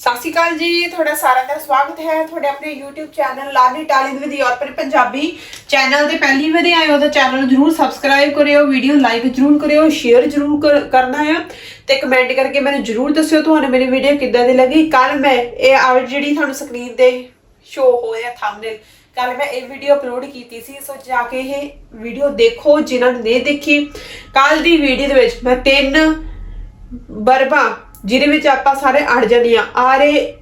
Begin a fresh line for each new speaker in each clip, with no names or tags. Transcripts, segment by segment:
ਸਤਿ ਸ਼੍ਰੀ ਅਕਾਲ ਜੀ, ਤੁਹਾਡਾ ਸਾਰਿਆਂ ਦਾ ਸਵਾਗਤ ਹੈ। ਤੁਹਾਡੇ ਆਪਣੇ YouTube channel Laddi talking with European Punjabi channel ਤੇ ਪਹਿਲੀ ਵਾਰੀ ਆਏ ਹੋ ਤਾਂ ਚੈਨਲ ਨੂੰ ਜਰੂਰ ਸਬਸਕ੍ਰਾਈਬ ਕਰਿਓ ਵੀਡੀਓ ਲਾਈਕ ਜਰੂਰ ਕਰਿਓ ਸ਼ੇਅਰ ਜਰੂਰ ਕਰ- ਕਰਨਾ ਹੈ ਤੇ ਕਮੈਂਟ ਕਰਕੇ ਮੈਨੂੰ ਜਰੂਰ ਦੱਸਿਓ ਤੁਹਾਨੂੰ ਮੇਰੀ ਵੀਡੀਓ ਕਿੱਦਾਂ ਦੀ ਲੱਗੀ। ਕੱਲ ਮੈਂ ਇਹ ਆ ਜਿਹੜੀ ਤੁਹਾਨੂੰ ਸਕਰੀਨ ਤੇ ਸ਼ੋ ਰਿਹਾ ਥੰਬਨੇਲ ਕੱਲ ਮੈਂ ਇਹ ਵੀਡੀਓ ਅਪਲੋਡ ਕੀਤੀ ਸੀ। ਸੋ ਜਾ ਕੇ ਇਹ ਵੀਡੀਓ ਦੇਖੋ, ਜਿਨ੍ਹਾਂ ਨੇ ਨਹੀਂ ਦੇਖੀ। ਕੱਲ ਦੀ ਵੀਡੀਓ ਦੇ ਵਿੱਚ ਮੈਂ ਤਿੰਨ ਬਰਬਾ ਜਿਹਦੇ ਵਿੱਚ ਆਪਾਂ ਸਾਰੇ ਅੜ ਜਾਣੀਆਂ ਆਰੇ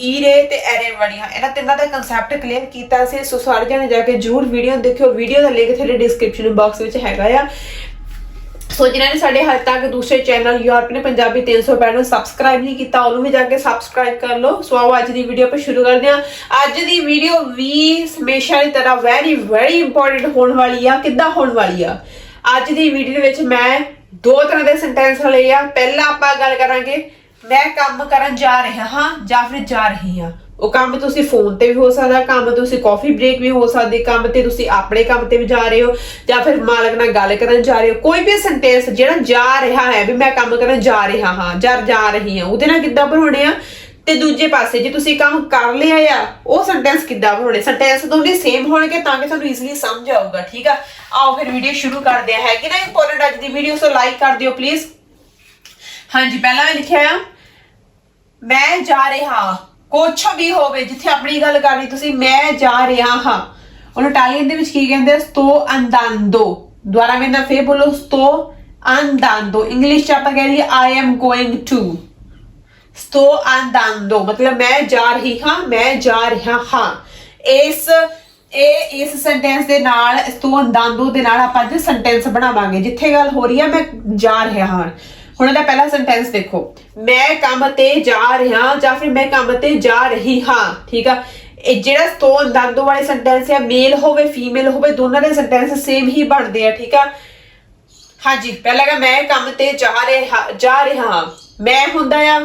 ਈਰੇ ਤੇ ਐਰੇ ਵਾਲੀਆਂ। ਇਹਨਾਂ ਤਿੰਨਾਂ ਦਾ ਕਨਸੈਪਟ ਕਲੀਅਰ ਕੀਤਾ ਸੀ। ਸੋ ਸਾਰੇ ਜਣੇ ਜਾ ਕੇ ਜਰੂਰ ਵੀਡੀਓ ਦੇਖਿਓ। ਵੀਡੀਓ ਦਾ ਲਿੰਕ ਥੱਲੇ ਡਿਸਕ੍ਰਿਪਸ਼ਨ ਬਾਕਸ ਵਿੱਚ ਹੈਗਾ ਆ। ਸੋ ਜਿਨ੍ਹਾਂ ਨੇ ਸਾਡੇ ਹਾਲ ਤੱਕ ਦੂਸਰੇ ਚੈਨਲ ਯੂਰਪ ਨੇ ਪੰਜਾਬੀ 365 ਨੂੰ ਸਬਸਕ੍ਰਾਈਬ ਨਹੀਂ ਕੀਤਾ, ਉਹਨੂੰ ਵੀ ਜਾ ਕੇ ਸਬਸਕ੍ਰਾਈਬ ਕਰ ਲਓ। ਸੋ ਆਓ ਅੱਜ ਦੀ ਵੀਡੀਓ ਆਪਾਂ ਸ਼ੁਰੂ ਕਰਦੇ ਹਾਂ। ਅੱਜ ਦੀ ਵੀਡੀਓ ਵੀ ਹਮੇਸ਼ਾ ਦੀ ਤਰ੍ਹਾਂ ਵੈਰੀ ਵੈਰੀ ਇੰਪੋਰਟੈਂਟ ਹੋਣ ਵਾਲੀ ਆ। ਕਿੱਦਾਂ ਹੋਣ ਵਾਲੀ ਆ? ਅੱਜ ਦੀ ਵੀਡੀਓ ਦੇ ਵਿੱਚ ਮੈਂ ਦੋ ਤਰ੍ਹਾਂ ਦੇ ਸੈਂਟੈਂਸ ਲਏ ਆ। ਪਹਿਲਾਂ ਆਪਾਂ ਗੱਲ ਕਰਾਂਗੇ, ਮੈਂ ਕੰਮ ਕਰਨ ਜਾ ਰਿਹਾ ਹਾਂ ਜਾਂ ਫਿਰ ਜਾ ਰਹੀ ਹਾਂ। ਉਹ ਕੰਮ ਤੁਸੀਂ ਫੋਨ ਤੇ ਵੀ ਹੋ ਸਕਦਾ, ਕੰਮ ਤੁਸੀਂ ਕਾਫੀ ਬ੍ਰੇਕ ਵੀ ਹੋ ਸਕਦੀ, ਕੰਮ ਤੇ ਤੁਸੀਂ ਆਪਣੇ ਕੰਮ ਤੇ ਵੀ ਜਾ ਰਹੇ ਹੋ, ਜਾਂ ਫਿਰ ਮਾਲਕ ਨਾਲ ਗੱਲ ਕਰਨ ਜਾ ਰਹੇ ਹੋ। ਕੋਈ ਵੀ ਸੈਂਟੈਂਸ ਜਿਹੜਾ ਜਾ ਰਿਹਾ ਹੈ ਵੀ ਮੈਂ ਕੰਮ ਕਰਨ ਜਾ ਰਿਹਾ ਹਾਂ ਜਾਂ ਜਾ ਰਹੀ ਹਾਂ, ਉਹਦੇ ਨਾਲ ਕਿੱਦਾਂ ਬਣਾਉਣੇ ਆ? ਤੇ ਦੂਜੇ ਪਾਸੇ ਜੇ ਤੁਸੀਂ ਕੰਮ ਕਰ ਲਿਆ ਆ, ਉਹ ਸੈਂਟੈਂਸ ਕਿੱਦਾਂ ਬਣਾਉਣੇ? ਸੈਂਟੈਂਸ ਦੋਨੇ ਸੇਮ ਹੋਣਗੇ ਤਾਂ ਕਿ ਤੁਹਾਨੂੰ ਈਜ਼ੀਲੀ ਸਮਝ ਆਊਗਾ, ਠੀਕ ਆ? ਆਓ ਫਿਰ ਵੀਡੀਓ ਸ਼ੁਰੂ ਕਰਦੇ ਹਾਂ। ਹੈ ਕਿ ਨਾ ਇੰਪੋਰਟੈਂਟ ਅੱਜ ਦੀ ਵੀਡੀਓ ਸੋ ਲਾਈਕ ਕਰ ਦਿਓ ਪਲੀਜ਼ ਹਾਂਜੀ, ਪਹਿਲਾਂ ਮੈਂ ਲਿਖਿਆ ਆ, ਮੈਂ ਜਾ ਰਿਹਾ ਕੁਛ ਵੀ ਹੋਵੇ, ਜਿੱਥੇ ਆਪਣੀ ਗੱਲ ਕਰਨੀ, ਤੁਸੀਂ ਮੈਂ ਜਾ ਰਿਹਾ ਹਾਂ। ਉਹਨੂੰ ਇਟਾਲੀਅਨ ਦੇ ਵਿੱਚ ਕੀ ਕਹਿੰਦੇ ਆ? ਸਤੋ ਅੰਦਾਂਦੋ ਦੁਬਾਰਾ ਮੈਂ ਨਾਲ ਫੇਰ ਬੋਲੋ ਸਤੋ ਅੰਦਾਂਦੋ ਇੰਗਲਿਸ਼ ਚ ਆਪਾਂ ਕਹਿ ਦਈਏ ਆਈ ਐਮ ਗੋਇੰਗ ਟੂ ਸਤੋ ਅੰਦਾਂਦੋ ਮਤਲਬ ਮੈਂ ਜਾ ਰਹੀ ਹਾਂ, ਮੈਂ ਜਾ ਰਿਹਾ ਹਾਂ। ਇਸ, ਇਹ ਇਸ ਸੈਂਟੈਂਸ ਦੇ ਨਾਲ ਸਤੋ ਅੰਦਾਂਦੋ ਦੇ ਨਾਲ ਆਪਾਂ ਅੱਜ ਸੈਂਟੈਂਸ ਬਣਾਵਾਂਗੇ। ਜਿੱਥੇ ਗੱਲ ਹੋ ਰਹੀ ਹੈ ਮੈਂ ਜਾ ਰਿਹਾ ਹਾਂ। ਹੁਣ ਇਹਦਾ ਪਹਿਲਾ ਸੈਂਟੈਂਸ ਦੇਖੋ। ਮੈਂ ਕੰਮ ਤੇ ਜਾ ਰਿਹਾ ਜਾਂ ਫਿਰ ਮੈਂ ਕੰਮ ਤੇ ਜਾ ਰਹੀ ਹਾਂ। ਠੀਕ ਆ? ਇਹ ਜਿਹੜਾ ਸਤੋ ਅੰਦਾਂਦੋ ਵਾਲੇ ਸੈਂਟੈਂਸ ਹੈ ਮੇਲ ਹੋਵੇ ਫੀਮੇਲ ਹੋਵੇ, ਦੋਨਾਂ ਦੇ ਸੈਂਟੈਂਸ ਸੇਮ ਹੀ ਬਣਦੇ ਆ, ਠੀਕ ਆ? ਹਾਂਜੀ, ਪਹਿਲਾ ਕਿ ਮੈਂ ਕੰਮ ਤੇ ਜਾ ਰਿਹਾ ਜਾ ਰਿਹਾ ਹਾਂ। ਮੈਂ ਹੁੰਦਾ ਆ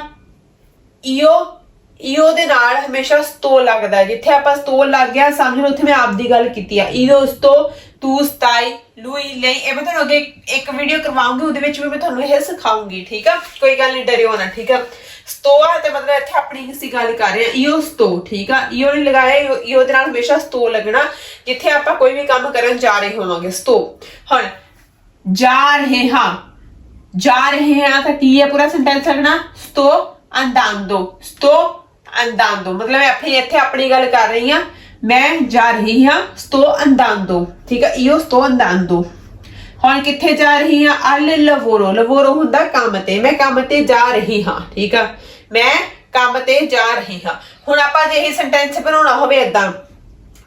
ਈਓ ਈਓ ਦੇ ਨਾਲ ਹਮੇਸ਼ਾ ਸਤੋ ਲੱਗਦਾ ਹੈ। ਜਿੱਥੇ ਆਪਾਂ ਸਤੋ ਲੱਗ ਗਿਆ ਸਮਝ ਲਓ, ਉੱਥੇ ਮੈਂ ਆਪ ਦੀ ਗੱਲ ਕੀਤੀ ਆ। ਈਓ ਸਤੋ, ਤੂੰ ਸਤਾਈ, ਲੂਈ, ਲਈ। ਇਹ ਮੈਂ ਤੁਹਾਨੂੰ ਅੱਗੇ ਇੱਕ ਵੀਡੀਓ ਕਰਵਾਉਂਗੀ, ਉਹਦੇ ਵਿੱਚ ਵੀ ਮੈਂ ਤੁਹਾਨੂੰ ਇਹ ਸਿਖਾਉਂਗੀ, ਠੀਕ ਆ? ਕੋਈ ਗੱਲ ਨਹੀਂ, ਡਰਿਓ ਨਾ, ਠੀਕ ਆ? ਸਤੋ ਆ ਤੇ ਮਤਲਬ ਇੱਥੇ ਆਪਣੀ ਕਿਸੇ ਗੱਲ ਕਰ ਰਹੇ ਆ ਈਓ ਸਤੋ, ਠੀਕ ਆ? ਈਓ ਨਹੀਂ ਲਗਾਇਆ ਈਓ- ਈਓ ਦੇ ਨਾਲ ਹਮੇਸ਼ਾ ਸਤੋ ਲੱਗਣਾ, ਜਿੱਥੇ ਆਪਾਂ ਕੋਈ ਵੀ ਕੰਮ ਕਰਨ ਜਾ ਰਹੇ ਹੋਵਾਂਗੇ। ਸਤੋ, ਹੁਣ, ਜਾ ਰਹੇ ਹਾਂ। ਜਾ ਰਹੇ ਹਾਂ ਤਾਂ ਕੀ ਹੈ? ਪੂਰਾ ਸੈਂਟੈਂਸ ਲੱਗਣਾ? ਸਤੋ andando ਸਤੋ andando ਮਤਲਬ ਮੈਂ ਆਪਣੀ ਇੱਥੇ ਆਪਣੀ ਗੱਲ ਕਰ ਰਹੀ ਹਾਂ। ਮੈਂ ਜਾ ਰਹੀ ਹਾਂ ਸਤੋ andando ਠੀਕ ਹੈ io sto andando ਹੁਣ ਕਿੱਥੇ ਜਾ ਰਹੀ ਹਾਂ? ਅਲ ਲਵੋਰੋ। ਲਵੋਰੋ ਹੁੰਦਾ ਕੰਮ ਤੇ। ਮੈਂ ਕੰਮ ਤੇ ਜਾ ਰਹੀ ਹਾਂ। ਠੀਕ ਆ? ਮੈਂ ਕੰਮ ਤੇ ਜਾ ਰਹੀ ਹਾਂ। ਹੁਣ ਆਪਾਂ ਜੇ ਇਹ ਸੈਂਟੈਂਸ ਬਣਾਉਣਾ ਹੋਵੇ ਇਦਾਂ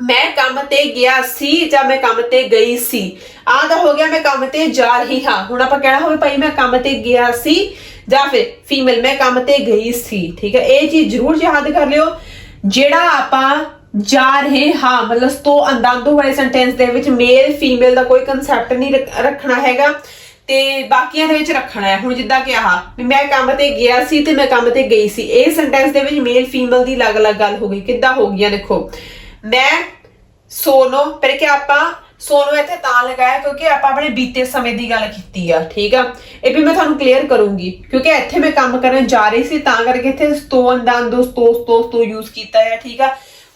ਮੈਂ ਕੰਮ ਤੇ ਗਿਆ ਸੀ ਜਾਂ ਮੈਂ ਕੰਮ ਤੇ ਗਈ ਸੀ? ਆਹ ਤਾਂ ਹੋ ਗਿਆ ਮੈਂ ਕੰਮ ਤੇ ਜਾ ਰਹੀ ਹਾਂ। ਹੁਣ ਆਪਾਂ ਕਹਿਣਾ ਹੋਵੇ ਭਾਈ ਮੈਂ ਕੰਮ ਤੇ ਗਿਆ ਸੀ ਜਾਂ ਫਿਰ ਫੀਮੇਲ ਮੈਂ ਕੰਮ ਤੇ ਗਈ ਸੀ, ਠੀਕ ਹੈ? ਇਹ ਚੀਜ਼ ਜ਼ਰੂਰ ਯਾਦ ਕਰ ਲਿਓ। ਜਿਹੜਾ ਆਪਾਂ ਜਾ ਰਹੇ ਹਾਂ, ਮਤਲਬ ਤੋਂ ਅੰਦਾਂਦੋ ਵਾਲੇ ਸੈਂਟੈਂਸ ਦੇ ਵਿੱਚ ਮੇਲ ਫੀਮੇਲ ਦਾ ਕੋਈ ਕਨਸੈਪਟ ਨਹੀਂ ਰੱਖ- ਰੱਖਣਾ ਹੈਗਾ। ਤੇ ਬਾਕੀਆਂ ਦੇ ਵਿੱਚ ਰੱਖਣਾ ਹੈ। ਹੁਣ ਜਿੱਦਾਂ ਕਿ ਆਹ, ਵੀ ਮੈਂ ਕੰਮ ਤੇ ਗਿਆ ਸੀ ਤੇ ਮੈਂ ਕੰਮ ਤੇ ਗਈ ਸੀ। ਇਹ ਸੈਂਟੈਂਸ ਦੇ ਵਿੱਚ ਮੇਲ ਫੀਮੇਲ ਦੀ ਅਲੱਗ-ਅਲੱਗ ਗੱਲ ਹੋ ਗਈ। ਕਿੱਦਾਂ ਹੋ ਗਈਆਂ ਦੇਖੋ। ਮੈਂ ਸੋਨੋ, ਪਰ ਕਿ ਆਪਾਂ ਸੋਨੋ ਇੱਥੇ ਤਾਂ ਲਗਾਇਆ ਕਿਉਂਕਿ ਆਪਾਂ ਆਪਣੇ ਬੀਤੇ ਸਮੇਂ ਦੀ ਗੱਲ ਕੀਤੀ ਆ, ਠੀਕ ਆ? ਇਹ ਵੀ ਮੈਂ ਤੁਹਾਨੂੰ ਕਲੀਅਰ ਕਰੂੰਗੀ, ਕਿਉਂਕਿ ਇੱਥੇ ਮੈਂ ਕੰਮ ਕਰਨ ਜਾ ਰਹੀ ਸੀ, ਤਾਂ ਕਰਕੇ ਇੱਥੇ ਸਤੋ ਅੰਦਾਂਦੋ ਸਤੋ ਸਤੋ ਸਤੋ ਯੂਜ਼ ਕੀਤਾ ਹੈ ਠੀਕ ਆ?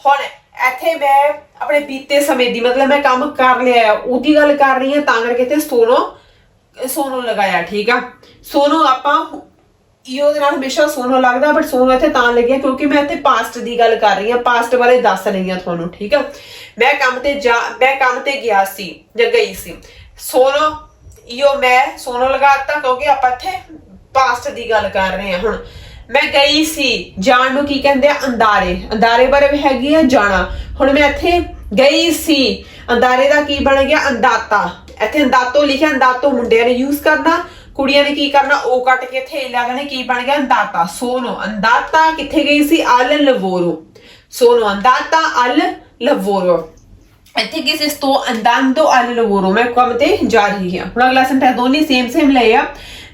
ਹੁਣ ਇੱਥੇ ਮੈਂ ਆਪਣੇ ਬੀਤੇ ਸਮੇਂ ਦੀ ਮਤਲਬ ਮੈਂ ਕੰਮ ਕਰ ਲਿਆ ਆ, ਉਹਦੀ ਗੱਲ ਕਰ ਰਹੀ ਹਾਂ ਤਾਂ ਕਰਕੇ ਇੱਥੇ ਸੋਨੋ ਸੋਨੋ ਲਗਾਇਆ, ਠੀਕ ਆ? ਸੋਨੋ, ਆਪਾਂ ਈਓ ਦੇ ਨਾਲ ਹਮੇਸ਼ਾ ਸੋਨੋ ਲੱਗਦਾ ਬਟ ਸੋਨੋ ਇੱਥੇ ਤਾਂ ਲੱਗਿਆ ਕਿਉਂਕਿ ਮੈਂ ਇੱਥੇ ਪਾਸਟ ਦੀ ਗੱਲ ਕਰ ਰਹੀ ਹਾਂ ਪਾਸਟ ਬਾਰੇ ਦੱਸ ਰਹੀ ਹਾਂ ਤੁਹਾਨੂੰ, ਠੀਕ ਆ? ਮੈਂ ਕੰਮ ਤੇ ਜਾ, ਮੈਂ ਕੰਮ ਤੇ ਗਿਆ ਸੀ, ਜਾਂ ਗਈ ਸੀ। ਸੋਨੋ ਈਓ ਮੈਂ ਸੋਨੋ ਲਗਾਤਾ ਕਿਉਂਕਿ ਆਪਾਂ ਇੱਥੇ ਪਾਸਟ ਦੀ ਗੱਲ ਕਰ ਰਹੇ ਹਾਂ ਹੁਣ। ਮੈਂ ਗਈ ਸੀ, ਜਾਣ ਨੂੰ ਕੀ ਕਹਿੰਦੇ ਆ? ਅੰਦਾਰੇ ਅੰਦਾਰੇ ਬਾਰੇ ਵੀ ਹੈਗੀ ਆ, ਜਾਣਾ। ਹੁਣ ਮੈਂ ਇੱਥੇ ਗਈ ਸੀ ਅੰਦਾਰੇ ਦਾ ਕੀ ਬਣ ਗਿਆ? ਅੰਦਾਤਾ। ਇੱਥੇ ਅੰਦਾਤੋ ਲਿਖਿਆ, ਅੰਦਾਤੋ ਮੁੰਡਿਆਂ ਨੇ ਯੂਜ਼ ਕਰਨਾ। ਕੁੜੀਆਂ ਨੇ ਕੀ ਕਰਨਾ, ਉਹ ਕੱਟ ਕੇ ਇੱਥੇ ਲਾ ਕੀ ਬਣ ਗਿਆ? ਅੰਦਾਤਾ। ਸੋਨੋ, ਅੰਦਾਤਾ ਕਿੱਥੇ ਗਈ ਸੀ? ਅਲ ਲਵੋਰੋ। ਸੋਨੋ, ਅੰਦਾਤਾ, ਅਲ ਲਵੋਰੋ। ਇੱਥੇ ਕਿਸੇ ਤੋਂ ਅੰਦਾਂਦੋ, ਅਲ ਲਵੋਰੋ। ਮੈਂ ਕੰਮ ਤੇ ਜਾ ਰਹੀ ਹਾਂ। ਹੁਣ ਅਗਲਾ ਸੈਂਟੈਂਸ ਦੋਨੇ ਸੇਮ ਸੇਮ ਲਏ ਆ।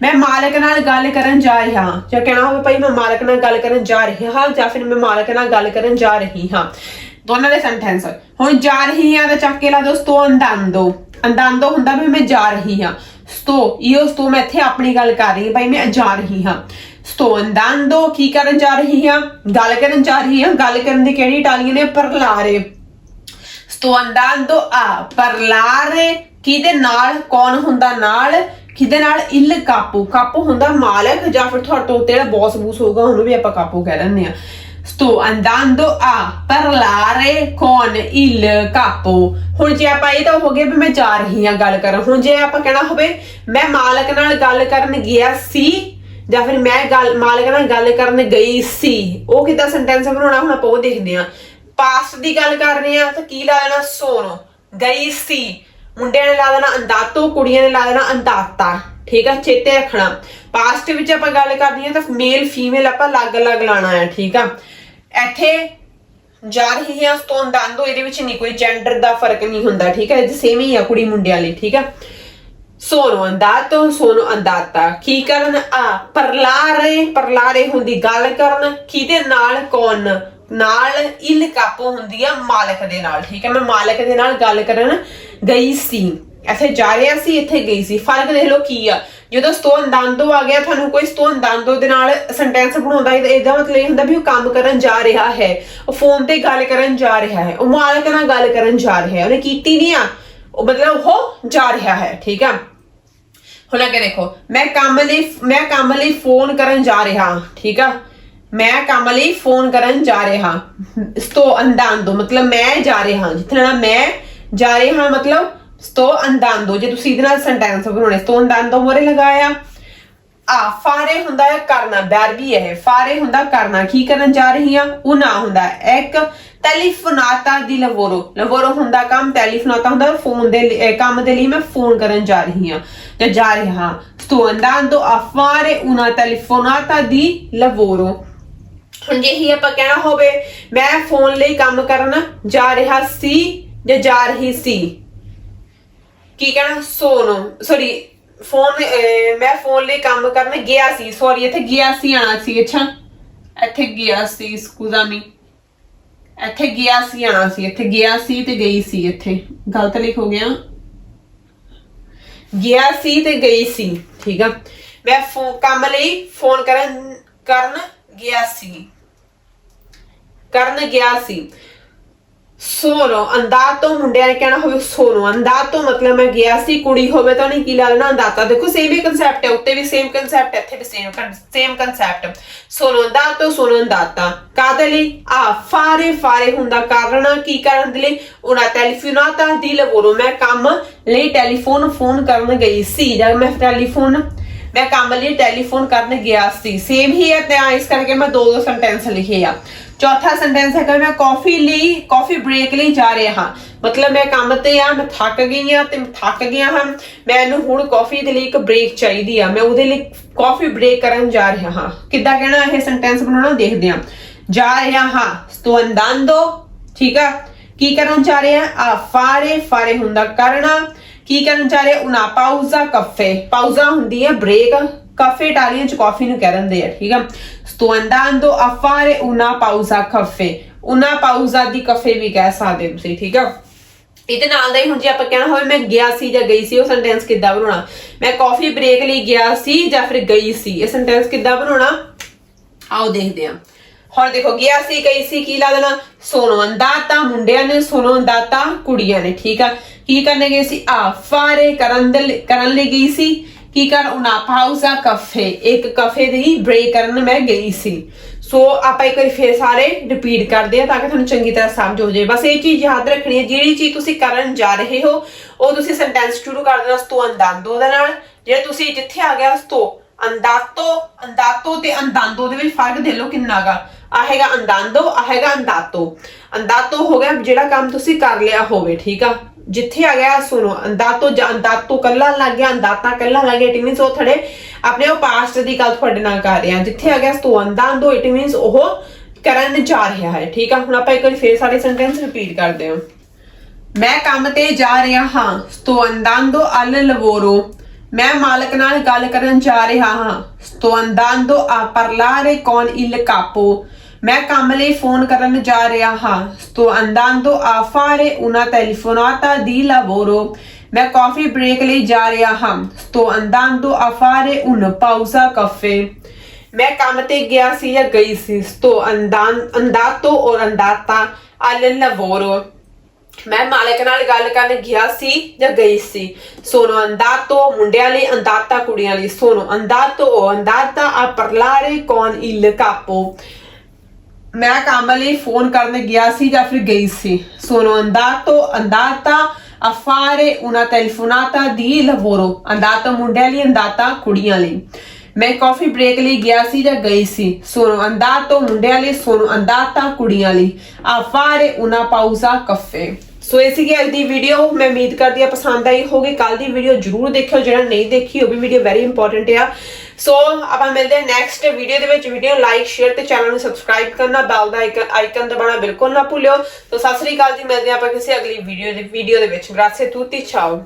ਮੈਂ ਮਾਲਕ ਨਾਲ ਗੱਲ ਕਰਨ ਜਾ ਰਿਹਾ ਹਾਂ। ਜਾਂ ਕਹਿਣਾ ਹੋਵੇ ਭਾਈ, ਮੈਂ ਮਾਲਕ ਨਾਲ ਗੱਲ ਕਰਨ ਜਾ ਰਿਹਾ ਹਾਂ, ਜਾਂ ਫਿਰ ਮੈਂ ਮਾਲਕ ਨਾਲ ਗੱਲ ਕਰਨ ਜਾ ਰਹੀ ਹਾਂ। ਦੋਨਾਂ ਦੇ ਸੈਂਟੈਂਸ ਹੁਣ ਜਾ ਰਹੀ ਹਾਂ ਤਾਂ ਚੱਕ ਕੇ ਲਾ ਦੋ ਤੋਂ ਅੰਦਾਂਦੋ। ਅੰਦਾਂਦੋ ਹੁੰਦਾ ਵੀ ਮੈਂ ਜਾ ਰਹੀ ਹਾਂ। ਸਤੋ ਇਹੋ ਸਤੋ, ਮੈਂ ਇੱਥੇ ਆਪਣੀ ਗੱਲ ਕਰ ਰਹੀ ਹਾਂ, ਭਾਈ ਮੈਂ ਜਾ ਰਹੀ ਹਾਂ। sto andando ਕੀ ਕਰਨ ਜਾ ਰਹੀ ਹਾਂ? ਗੱਲ ਕਰਨ ਜਾ ਰਹੀ ਹਾਂ, ਗੱਲ ਕਰਨ ਦੀ ਕਿਹੜੀ ਇਟਾਲੀਅਨ ਹੈ parlare sto andando a parlare ਕਿਹਦੇ ਨਾਲ, ਕੌਣ ਹੁੰਦਾ ਨਾਲ? ਕਿਹਦੇ ਨਾਲ? ਇਲ ਕਾਪੂ। ਕਾਪੂ ਹੁੰਦਾ ਮਾਲਕ, ਜਾਂ ਫਿਰ ਤੁਹਾਡੇ ਤੋਂ ਉੱਤੇ ਜਿਹੜਾ ਬੌਸ ਬੂਸ ਹੋਊਗਾ, ਉਹਨੂੰ ਵੀ ਆਪਾਂ ਕਾਪੂ ਕਹਿ ਲੈਂਦੇ ਆ sto andando a parlare con il capo. ਹੁਣ ਜੇ ਆਪਾਂ ਇਹ ਤਾਂ ਹੋ ਗਿਆ ਵੀ ਮੈਂ ਜਾ ਰਹੀ ਹਾਂ ਗੱਲ ਕਰਨ। ਹੁਣ ਜੇ ਆਪਾਂ ਕਹਿਣਾ ਹੋਵੇ, ਮੈਂ ਮਾਲਕ ਨਾਲ ਗੱਲ ਕਰਨ ਗਿਆ ਸੀ, ਜਾਂ ਫਿਰ ਮੈਂ ਗੱਲ ਮਾਲਕ ਨਾਲ ਗੱਲ ਕਰਨ ਗਈ ਸੀ, ਉਹ ਕਿਦਾਂ ਸੈਂਟੈਂਸ ਬਣਾਉਣਾ ਹੁਣ ਆਪਾਂ ਉਹ ਦੇਖਦੇ ਹਾਂ। ਪਾਸਟ ਦੀ ਗੱਲ ਕਰ ਰਹੇ ਆ ਤਾਂ ਕੀ ਲਾ ਦੇਣਾ? ਸੋਨੋ। ਗਈ ਸੀ। ਮੁੰਡਿਆਂ ਨੇ ਲਾ ਦੇਣਾ ਅੰਦਾਤੋ, ਕੁੜੀਆਂ ਨੇ ਲਾ ਦੇਣਾ ਅੰਦਾਤਾ। ਠੀਕ ਆ, ਚੇਤੇ ਰੱਖਣਾ। ਪਾਸਟ ਵਿੱਚ ਆਪਾਂ ਗੱਲ ਕਰਨੀ ਆ ਤਾਂ ਮੇਲ ਫੀਮੇਲ ਆਪਾਂ ਅਲੱਗ-ਅਲੱਗ ਲਾਣਾ ਹੈ, ਠੀਕ ਆ। ਇੱਥੇ ਜਾ ਰਹੀ ਹਾਂ ਤੋਂ ਅੰਦਾਂਦੋ ਇਹਦੇ ਵਿੱਚ ਨਹੀਂ, ਕੋਈ ਜੈਂਡਰ ਦਾ ਫ਼ਰਕ ਨਹੀਂ ਹੁੰਦਾ, ਠੀਕ ਹੈ? ਸੇਮ ਹੀ ਆ ਕੁੜੀ ਮੁੰਡਿਆਂ ਲਈ, ਠੀਕ ਆ sono andato sono andata ਕੀ ਕਰਨ? ਆ parlare parlare ਹੁੰਦੀ ਗੱਲ ਕਰਨ, ਕਿਹਦੇ ਨਾਲ? ਕੌਣ? ਨਾਲ ਇਲ capo ਹੁੰਦੀ ਆ ਮਾਲਕ ਦੇ ਨਾਲ, ਠੀਕ ਹੈ? ਮੈਂ ਮਾਲਕ ਦੇ ਨਾਲ ਗੱਲ ਕਰਨ ਗਈ ਸੀ। ਇੱਥੇ ਜਾ ਰਿਹਾ ਸੀ, ਇੱਥੇ ਗਈ ਸੀ। ਫ਼ਰਕ ਦੇਖ ਲਓ ਕੀ ਆ। ਜਦੋਂ ਸਤੋ ਅੰਦਾਂਦੋ ਆ ਗਿਆ, ਤੁਹਾਨੂੰ ਕੋਈ ਸਤੋ ਅੰਦਾਂਦੋ ਦੇ ਨਾਲ ਸੈਂਟੈਂਸ ਬਣਾਉਂਦਾ ਹੈ, ਇਹਦਾ ਮਤਲਬ ਇਹ ਹੁੰਦਾ ਵੀ ਉਹ ਕੰਮ ਕਰਨ ਜਾ ਰਿਹਾ ਹੈ, ਉਹ ਫੋਨ ਤੇ ਗੱਲ ਕਰਨ ਜਾ ਰਿਹਾ ਹੈ, ਉਹ ਮਾਲਕ ਨਾਲ ਗੱਲ ਕਰਨ ਜਾ ਰਿਹਾ ਹੈ, ਉਹਨੇ ਕੀਤੀ ਨਹੀਂ ਆ, ਉਹ ਮਤਲਬ ਉਹ ਜਾ ਰਿਹਾ ਹੈ, ਠੀਕ ਆ? ਹੁਣ ਅੱਗੇ ਦੇਖੋ, ਮੈਂ ਕੰਮ ਲਈ, ਮੈਂ ਕੰਮ ਲਈ ਫੋਨ ਕਰਨ ਜਾ ਰਿਹਾ, ਠੀਕ ਆ? ਮੈਂ ਕੰਮ ਲਈ ਫੋਨ ਕਰਨ ਜਾ ਰਿਹਾ, ਸਤੋ ਅੰਦਾਂਦੋ ਮਤਲਬ ਮੈਂ ਜਾ ਰਿਹਾ, ਜਿੱਥੇ ਨਾ ਮੈਂ ਜਾ ਰਿਹਾ, ਮਤਲਬ ਸਤੋ ਅੰਦਾਂਦੋ ਜੇ ਤੁਸੀਂ ਇਹਦੇ ਨਾਲ ਸੈਂਟੈਂਸ ਬਣਾਉਣੇ, ਸਤੋ ਅੰਦਾਂਦੋ ਮੋਰੇ ਲਗਾਇਆ। ਆ, ਫਾਰੇ ਹੁੰਦਾ ਹੈ ਕਰਨਾ ਵਰਬੀ ਹੈ ਫਾਰੇ ਹੁੰਦਾ ਕਰਨਾ, ਕੀ ਕਰਨ ਜਾ ਰਹੀ ਆ ਉਹ ਨਾ ਹੁੰਦਾ ਇੱਕ ਟੈਲੀਫੋਨਾਤਾ ਦੀ ਲਵੋਰੋ। ਲਵੋਰੋ ਹੁੰਦਾ ਕੰਮ ਟੈਲੀਫੋਨਾਤਾ ਹੁੰਦਾ ਫੋਨ ਦੇ ਕੰਮ ਦੇ ਲਈ ਮੈਂ ਫੋਨ ਕਰਨ ਜਾ ਰਹੀ ਹਾਂ, ਜਾਂ ਜਾ ਰਿਹਾ sto andando a fare una telefonata di lavoro ਹੁਣ ਜੇ ਹੀ ਆਪਾਂ ਕਹਿਣਾ ਹੋਵੇ, ਮੈਂ ਫੋਨ ਲਈ ਕੰਮ ਕਰਨ ਜਾ ਰਿਹਾ ਸੀ ਜਾਂ ਜਾ ਰਹੀ ਸੀ? ਕੀ ਕਹਿਣਾ? ਸੋਨੋ ਸੌਰੀ ਫੋਨ ਮੈਂ ਫੋਨ ਲਈ ਕੰਮ ਕਰਨ ਗਿਆ ਸੀ ਸੌਰੀ ਇੱਥੇ ਗਿਆ ਸੀ ਆਣਾ ਸੀ, ਅੱਛਾ? ਇੱਥੇ ਗਿਆ ਸੀ, ਸਕੂਜ਼ਾਮੀ। ਇੱਥੇ ਗਿਆ ਸੀ ਆਣਾ ਸੀ, ਇੱਥੇ ਗਿਆ ਸੀ ਤੇ ਗਈ ਸੀ ਇੱਥੇ। ਗਲਤ ਲਿਖ ਹੋ ਗਿਆ? ਗਿਆ ਸੀ ਤੇ ਗਈ ਸੀ, ਠੀਕ ਆ? ਮੈਂ ਫੋਨ ਕੰਮ ਲਈ ਫੋਨ ਕਰਨ ਕਰਨ ਗਿਆ ਸੀ। ਕਰਨ ਗਿਆ ਸੀ। ਸੋਨੋ ਅੰਦਾਤੋ ਮੁੰਡਿਆਂ ਨੇ ਕਹਿਣਾ ਹੋਵੇ ਸੋਨੋ ਅੰਦਾਤੋ ਮਤਲਬ ਮੈਂ ਗਿਆ ਸੀ, ਕੁੜੀ ਹੋਵੇ ਤਾਂ ਨਹੀਂ ਕੀ ਲਾ ਲੈਣਾ ਦੇਖੋ ਸੇਮ ਹੀ ਕਨਸੈਪਟ ਹੈ, ਉੱਤੇ ਵੀ ਸੇਮ ਕਨਸੈਪਟ ਹੈ ਇੱਥੇ ਵੀ ਸੇਮ ਸੇਮ ਕਨਸੈਪਟ ਸੋਨੋ ਅੰਦਾਤੋ ਸੋਨੋ ਅੰਦਾਤਾ ਕਾਦੇ ਲਈ? ਆ, ਫਾਰੇ ਫਾਰੇ ਹੁੰਦਾ ਕਾਰਨ ਕੀ ਕਰਨ ਦੇ ਲਈ? ਉਹਨਾਂ ਟੈਲੀਫੋਨਾਤਾ ਦੀ ਲਵੋਰੋ, ਮੈਂ ਕੰਮ ਲਈ ਟੈਲੀਫੋਨ ਫੋਨ ਕਰਨ ਗਈ ਸੀ। ਜਦ ਮੈਂ ਟੈਲੀਫੋਨ ਮੈਂ ਕੰਮ ਲਈ ਟੈਲੀਫੋਨ ਕਰਨ ਗਿਆ ਸੀ। ਸੇਮ ਹੀ ਹੈ, ਤੇ ਇਸ ਕਰਕੇ ਮੈਂ ਦੋ ਦੋ ਸੈਂਟੈਂਸ ਲਿਖੇ ਆ। ਚੌਥਾ ਸੈਂਟੈਂਸ ਹੈਗਾ, ਮੈਂ ਕਾਫੀ ਲਈ ਕਾਫੀ ਬ੍ਰੇਕ ਲਈ ਜਾ ਰਿਹਾ ਹਾਂ। ਮਤਲਬ ਮੈਂ ਕੰਮ ਤੇ ਆ, ਮੈਂ ਥੱਕ ਗਈ ਆ ਤੇ ਥੱਕ ਗਿਆ ਹਾਂ। ਮੈਨੂੰ ਹੁਣ ਕਾਫੀ ਦੇ ਲਈ ਇੱਕ ਬ੍ਰੇਕ ਚਾਹੀਦੀ ਆ। ਮੈਂ ਉਹਦੇ ਲਈ ਕਾਫੀ ਬ੍ਰੇਕ ਕਰਨ ਜਾ ਰਿਹਾ ਹਾਂ। ਕਿੱਦਾਂ ਕਹਿਣਾ ਇਹ ਸੈਂਟੈਂਸ ਬਣਾਉਣਾ? ਦੇਖਦੇ ਆ ਜਾ ਰਿਹਾ ਹਾਂ। sto andando ਠੀਕ ਆ? ਕੀ ਕਰਨ ਜਾ ਰਿਹਾ? ਆ ਫਾਰੇ ਫਾਰੇ ਹੁੰਦਾ ਕਰਨਾ। ਕੀ ਕਰਨ ਜਾ ਰਿਹਾ? una pausa caffè pausa ਹੁੰਦੀ ਹੈ ਬ੍ਰੇਕ ਕਾਫੇ ਇਟਾਲੀਅਨ ਚ ਕਾਫੀ ਨੂੰ ਕਹਿ ਦਿੰਦੇ ਆ, ਠੀਕ ਆ? sto andando a fare una pausa caffè una pausa di caffè ਵੀ ਕਹਿ ਸਕਦੇ ਤੁਸੀਂ, ਠੀਕ ਆ? ਇਹਦੇ ਨਾਲ ਦਾ ਹੀ ਹੁਣ ਜੇ ਆਪਾਂ ਕਹਿਣਾ ਹੋਵੇ, ਮੈਂ ਗਿਆ ਸੀ ਜਾਂ ਗਈ ਸੀ, ਉਹ ਸੈਂਟੈਂਸ ਕਿੱਦਾਂ ਬਣਾਉਣਾ? ਮੈਂ ਕਾਫੀ ਬ੍ਰੇਕ ਲਈ ਗਿਆ ਸੀ ਜਾਂ ਫਿਰ ਗਈ ਸੀ? ਇਹ ਸੈਂਟੈਂਸ ਕਿੱਦਾਂ ਬਣਾਉਣਾ? ਆਓ ਦੇਖਦੇ ਹਾਂ। ਹੁਣ ਦੇਖੋ, ਗਿਆ ਸੀ, ਗਈ ਸੀ, ਕੀ ਲਾ ਦੇਣਾ? ਸੋਨੋ ਅੰਦਾਤਾ, ਮੁੰਡਿਆਂ ਨੇ ਸੋਨੋ ਅੰਦਾਤਾ, ਕੁੜੀਆਂ ਨੇ, ਠੀਕ ਆ? ਕੀ ਕਰਨੇ ਗਏ ਸੀ? ਆ ਫਾਰੇ ਕਰਨ ਦੇ ਲਈ- ਕਰਨ ਲਈ ਗਈ ਸੀ। ਕੀ ਕਰ una pausa caffè ਇੱਕ ਕਫੇ ਦੀ ਬ੍ਰੇਕ ਕਰਨ ਮੈਂ ਗਈ ਸੀ। ਸੋ ਆਪਾਂ ਇੱਕ ਵਾਰੀ ਫੇਰ ਸਾਰੇ ਰਿਪੀਟ ਕਰਦੇ ਆ ਤਾਂ ਕਿ ਤੁਹਾਨੂੰ ਚੰਗੀ ਤਰ੍ਹਾਂ ਸਮਝ ਹੋ ਜਾਏ। ਬਸ ਇਹ ਚੀਜ਼ ਯਾਦ ਰੱਖਣੀ ਹੈ, ਜਿਹੜੀ ਚੀਜ਼ ਤੁਸੀਂ ਕਰਨ ਜਾ ਰਹੇ ਹੋ, ਉਹ ਤੁਸੀਂ ਸੈਂਟੈਂਸ ਸ਼ੁਰੂ ਕਰ ਦੇਣਾ ਸਤੋ ਅੰਦਾਂਦੋ ਦੇ ਨਾਲ। ਜੇ ਤੁਸੀਂ ਜਿੱਥੇ ਆ ਗਿਆ ਸਤੋ ਅੰਦਾਤੋ ਅੰਦਾਤੋ ਤੇ ਅੰਦਾਂਦੋ ਦੇ ਵਿੱਚ ਫ਼ਰਕ ਦੇ ਲਓ ਕਿੰਨਾਗਾ। ਆ ਹੈਗਾ ਅੰਦਾਂਦੋ ਆ ਹੈਗਾ ਅੰਦਾਤੋ ਅੰਦਾਤੋ ਹੋ ਗਿਆ ਜਿਹੜਾ ਕੰਮ ਤੁਸੀਂ ਕਰ ਲਿਆ ਹੋਵੇ, ਠੀਕ ਆ? ਜਿੱਥੇ ਆ ਗਿਆ, ਸੁਣੋ, ਅੰਦਾਤੋ ਅੰਦਾਤੋ ਕੱਲਾ ਲੱਗ ਗਿਆ, ਅੰਦਾਤਾ ਕੱਲਾ ਲੱਗ ਗਿਆ ਇਟ ਮੀਨਸ ਉਹ ਥੜੇ ਆਪਣੇ ਉਹ ਪਾਸਟ ਦੀ ਗੱਲ ਤੁਹਾਡੇ ਨਾਲ ਕਰ ਰਹੇ ਆ ਜਿੱਥੇ ਆ ਗਿਆ, ਸਤੋ ਅੰਦਾਂਦੋ ਇਟ ਮੀਨਸ ਉਹ ਕਰਨ ਜਾ ਰਿਹਾ ਹੈ, ਠੀਕ ਆ? ਹੁਣ ਆਪਾਂ ਇੱਕ ਵਾਰੀ ਫੇਰ ਸਾਰੇ ਸੈਂਟੈਂਸ ਰਿਪੀਟ ਕਰਦੇ ਹਾਂ। ਮੈਂ ਕੰਮ ਤੇ ਜਾ ਰਿਹਾ ਹਾਂ sto andando al lavoro ਮੈਂ ਮਾਲਕ ਨਾਲ ਗੱਲ ਕਰਨ ਜਾ ਰਿਹਾ ਹਾਂ sto andando a parlare con il capo ਮੈਂ ਕੰਮ ਲਈ ਫੋਨ ਕਰਨ ਜਾ ਰਿਹਾ ਹਾਂ ਸੋ ਅੰਦਾਂਦੋ ਆਫਾਰੇ ਉਹਨਾਂ ਟੈਲੀਫੋਨਾਤਾ ਦੀ ਲਾਵੋਰੋ ਮੈਂ ਕਾਫੀ ਬ੍ਰੇਕ ਲਈ ਜਾ ਰਿਹਾ ਹਾਂ ਸੋ ਅੰਦਾਂਦੋ ਆਫਾਰੇ ਉਨ ਪਾਉਸਾ ਕਾਫੇ ਮੈਂ ਕੰਮ ਤੇ ਗਿਆ ਸੀ ਜਾਂ ਗਈ ਸੀ ਸੋ ਅੰਦਾਂ ਅੰਦਾਤੋ ਔਰ ਅੰਦਾਤਾ ਅਲ ਲਾਵੋਰੋ ਮੈਂ ਮਾਲਕ ਨਾਲ ਗੱਲ ਕਰਨ ਗਿਆ ਸੀ ਜਾਂ ਗਈ ਸੀ ਸੋਨੋ ਅੰਦਾਤੋ ਮੁੰਡਿਆਂ ਲਈ ਅੰਦਾਤਾ ਕੁੜੀਆਂ ਲਈ ਸੋਨੋ ਅੰਦਾਤੋ ਉਹ ਅੰਦਾਤਾ ਆ ਪਰਲਾਰੇ ਕੌਣ ਇਲ ਕਾਪੋ ਮੈਂ ਕੰਮ ਲਈ ਫੋਨ ਕਰਨ ਗਿਆ ਸੀ ਜਾਂ ਫਿਰ ਗਈ ਸੀ। sono andato andata a fare una telefonata di lavoro ਮੁੰਡਿਆਂ ਲਈ andata ਕੁੜੀਆਂ ਲਈ। ਮੈਂ ਕਾਫੀ ਬ੍ਰੇਕ ਲਈ ਗਿਆ ਸੀ ਜਾਂ ਗਈ ਸੀ। sono andato ਮੁੰਡਿਆਂ ਲਈ sono ਅੰਦਾਤਾ ਕੁੜੀਆਂ ਲਈ। a fare una pausa caffè ਸੋ ਇਹ ਸੀਗੀ ਅੱਜ ਦੀ ਵੀਡੀਓ ਮੈਂ ਉਮੀਦ ਕਰਦੀ ਆ ਪਸੰਦ ਆਈ ਹੋਗੀ ਕੱਲ ਦੀ ਵੀਡੀਓ ਜਰੂਰ ਦੇਖਿਓ। ਜਿਹੜਾ ਨਹੀਂ ਦੇਖੀ, ਉਹ ਵੀ ਵੀਡੀਓ ਵੈਰੀ ਇੰਪੋਰਟੈਂਟ ਆ। ਸੋ ਆਪਾਂ ਮਿਲਦੇ ਹਾਂ ਨੈਕਸਟ ਵੀਡੀਓ ਦੇ ਵਿੱਚ। ਵੀਡੀਓ ਲਾਈਕ ਸ਼ੇਅਰ ਤੇ ਚੈਨਲ ਨੂੰ ਸਬਸਕ੍ਰਾਈਬ ਕਰਨਾ ਬੈਲ ਦਾ ਆਈਕਨ ਦਬਾਉਣਾ ਬਿਲਕੁਲ ਨਾ ਭੁੱਲਿਓ। ਸੋ ਸਤਿ ਸ੍ਰੀ ਅਕਾਲ ਜੀ। ਮਿਲਦੇ ਹਾਂ ਆਪਾਂ ਕਿਸੇ ਅਗਲੀ ਵੀਡੀਓ ਦੇ ਵੀਡੀਓ ਦੇ ਵਿੱਚ। ਗ੍ਰਾਸੇ ਤੁੱਤੀ, ਚਾਓ।